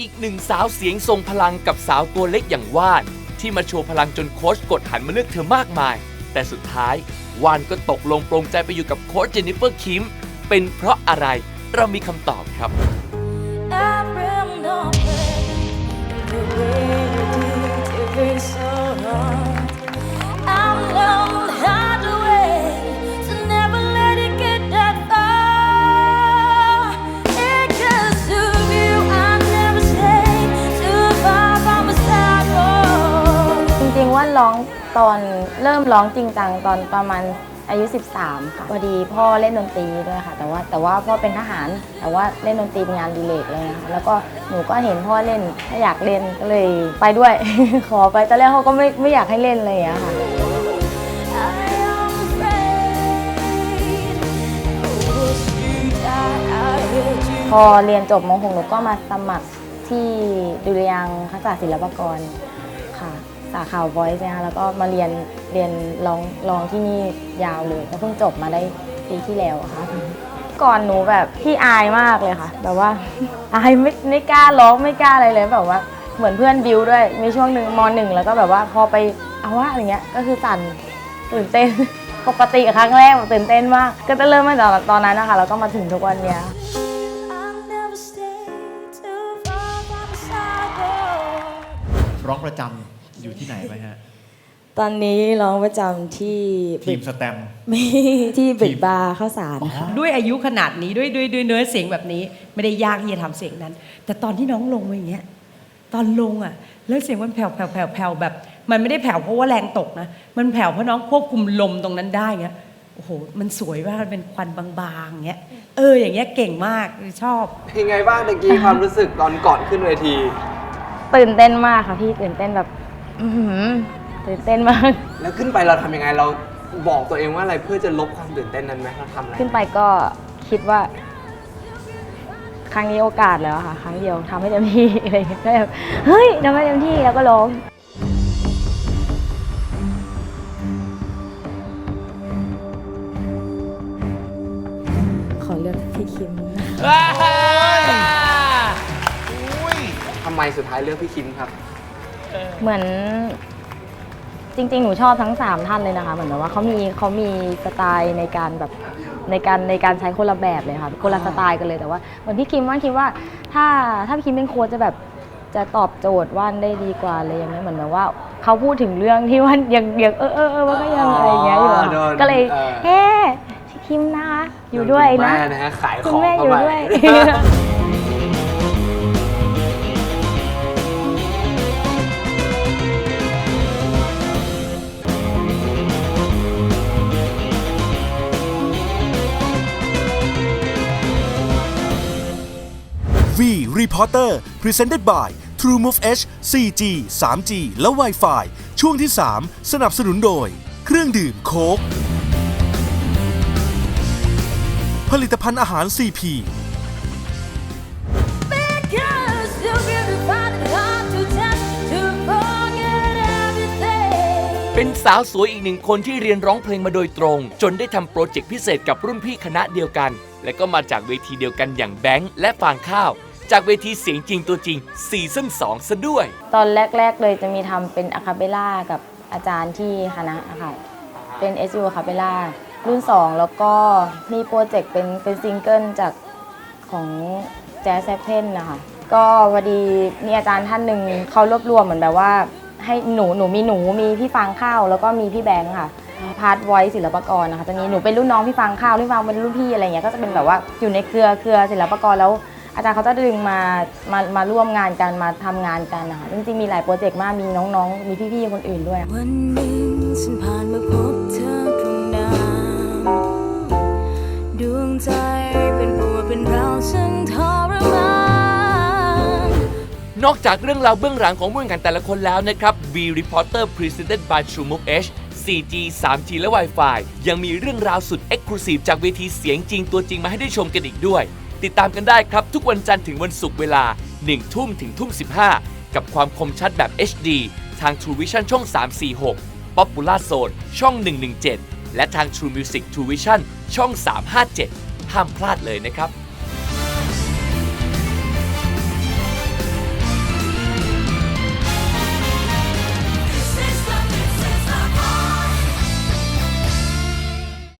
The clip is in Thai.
อีกหนึ่งสาวเสียงทรงพลังกับสาวตัวเล็กอย่างว่าน ที่มาโชว์พลังจนโค้ชกดหันมาเลือกเธอมากมาย แต่สุดท้าย ว่านก็ตกลงปรงใจไปอยู่กับโค้ชเจนนิเฟอร์คิมเป็นเพราะอะไรเรามีคำตอบครับ ร้องตอนเริ่มร้องจริงจังตอนประมาณอายุ 13 ค่ะพอดีพ่อเล่นดนตรีด้วยค่ะ แต่ว่าแต่ว่าพ่อเป็นทหาร แต่ว่าเล่นดนตรีเป็นงานดีเลกเลยนะคะแล้วก็หนูก็เห็นพ่อเล่นถ้าอยากเล่นก็เลยไปด้วย ขอไปตอนแรกเขาก็ไม่ไม่อยากให้เล่นเลยอะค่ะพอเรียนจบม .6 หนูก็มาสมัครที่ดุริยางค์ทักษะศิลปากรค่ะ สาขา voice นะคะแล้วก็มาเรียนเรียนร้องร้องที่นี่ยาวเลยก็เพิ่งจบมาได้ปีที่แล้วอะค่ะ ก่อนหนูแบบที่อายมากเลยค่ะ แบบว่า อายไม่ไม่กล้าร้องไม่กล้าอะไรเลยแบบว่าเหมือนเพื่อนบิวด้วยมีช่วงหนึ่งมหนึ่งแล้วก็แบบว่าพอไปเอาว่าอะไรเงี้ยก็คือสั่นตื่นเต้นปกติครั้งแรกแบบตื่นเต้นมากก็จะเริ่มมาจากตอนนั้นนะคะแล้วก็มาถึงทุกวันเนี้ย I'll never stay too far from the side road. ร้องประจำ อยู่ที่ไหนไหมฮะ ตอนนี้ร้องประจำที่ทีมสแตมป์ ไม่ที่บิดบาร์ข้าวสารค่ะด้วยอายุขนาดนี้ด้วยด้วยด้วยเนื้อเสียงแบบนี้ ไม่ได้ยากที่จะทำเสียงนั้น แต่ตอนที่น้องลงมาอย่างเงี้ยตอนลงอะ แล้วเสียงมันแผ่วแผ่วแผ่วแผ่วแบบ มันไม่ได้แผ่วเพราะว่าแรงตกนะมันแผ่วเพราะน้องควบคุมลมตรงนั้นได้เงี้ยโอ้โหมันสวยมากมันเป็นควันบางๆเงี้ยเอออย่างเงี้ยเก่งมากชอบเป็นไงบ้างตะกี้ความรู้สึกตอนก่อนขึ้นเวที ตื่นเต้นมากค่ะพี่ตื่นเต้นแบบ อื้อหือตื่นเต้นมาก แล้วขึ้นไปเราทำยังไงเราบอกตัวเองว่าอะไรเพื่อจะลบความตื่นเต้นนั้นไหมเราทำอะไรขึ้นไปก็คิดว่า ครั้งนี้โอกาสแล้วค่ะ ครั้งเดียวทำให้เต็มที่ อะไรอย่างเงี้ยก็แบบเฮ้ยทำให้เต็มที่แล้วก็ร้องขอเลือกพี่คิมนะทำไมสุดท้ายเลือกพี่คิมครับ เหมือน จริง ๆ หนูชอบทั้ง 3 ท่านเลยนะคะ เหมือนแบบว่าเขามีเขามีสไตล์ในการแบบในการในการใช้คนละแบบเลยค่ะคนละสไตล์กันเลยแต่ว่าเหมือนพี่คิมว่านคิดว่า ถ้าถ้าพี่คิมเป็นโค้ชจะแบบจะตอบโจทย์ว่านได้ดีกว่าเลยอย่างนี้ยเหมือนแบบว่าเขาพูดถึงเรื่องที่ว่านยังยังเออเออเออมันก็ยังอะไรอย่างเงี้ยอยู่อะโดนก็เลยเออ เฮ้พี่คิมนะคะอยู่ด้วยคุณนะแม่นะฮะขายขคุอณงแม่อเข้ายู่ไป ด้วย V Reporter Presented by TrueMove H 4G 3G และ Wi-Fi ช่วงที่ 3 สนับสนุนโดย เครื่องดื่มโค้กผลิตภัณฑ์อาหาร CP เป็นสาวสวยอีกหนึ่งคนที่เรียนร้องเพลงมาโดยตรง จนได้ทำโปรเจกต์พิเศษกับรุ่นพี่คณะเดียวกัน และก็มาจากเวทีเดียวกันอย่างแบงค์และฟางข้าว จากเวทีเสียงจริงตัวจริงซีซั่น2ซะด้วย ตอนแรก ๆ เลยจะมีทำเป็นอะคาเปล่ากับอาจารย์ที่คณะอะค่ะ เป็น SU อะคาเปล่ารุ่น 2 แล้วก็มีโปรเจกต์เป็นเป็นซิงเกิลจากของแจ๊สแซเพนนะคะก็พอดีมีอาจารย์ท่านหนึ่งเขารวบรวมเหมือนแบบว่า ให้หนูหนูมีหนูมีพี่ฟางข้าวแล้วก็มีพี่แบงค์ค่ะพาร์ทไวศิลปากรนะคะจะมีหนูเป็นรุ่นน้องพี่ฟางข้าวพี่ฟางเป็นรุ่นพี่อะไรเงี้ยก็จะเป็นแบบว่าอยู่ในเครือเครือศิลปากรแล้ว อาจารย์เขาจะดึงมามามาร่วมงานกันมาทำงานกันนะคะจริงๆมีหลายโปรเจกต์มากมีน้องๆ มีพี่ๆคนอื่นด้วยวันหนึ่งฉันผ่านมาพบเธอ นอกจากเรื่องราวเบื้องหลังของผู้แข่งขันแต่ละคนแล้วนะครับ V Reporter Presented by TrueMove H 4G 3G และ Wi-Fi ยังมีเรื่องราวสุด Exclusive จากเวทีเสียงจริงตัวจริงมาให้ได้ชมกันอีกด้วย ติดตามกันได้ครับทุกวันจันทร์ถึงวันศุกร์เวลา 1 ทุ่มถึงทุ่ม 15 กับความคมชัดแบบ HD ทาง True Vision ช่อง 346 Popular Zone ช่อง 117 และทาง True Music True Vision ช่อง 357 ห้ามพลาดเลยนะครับ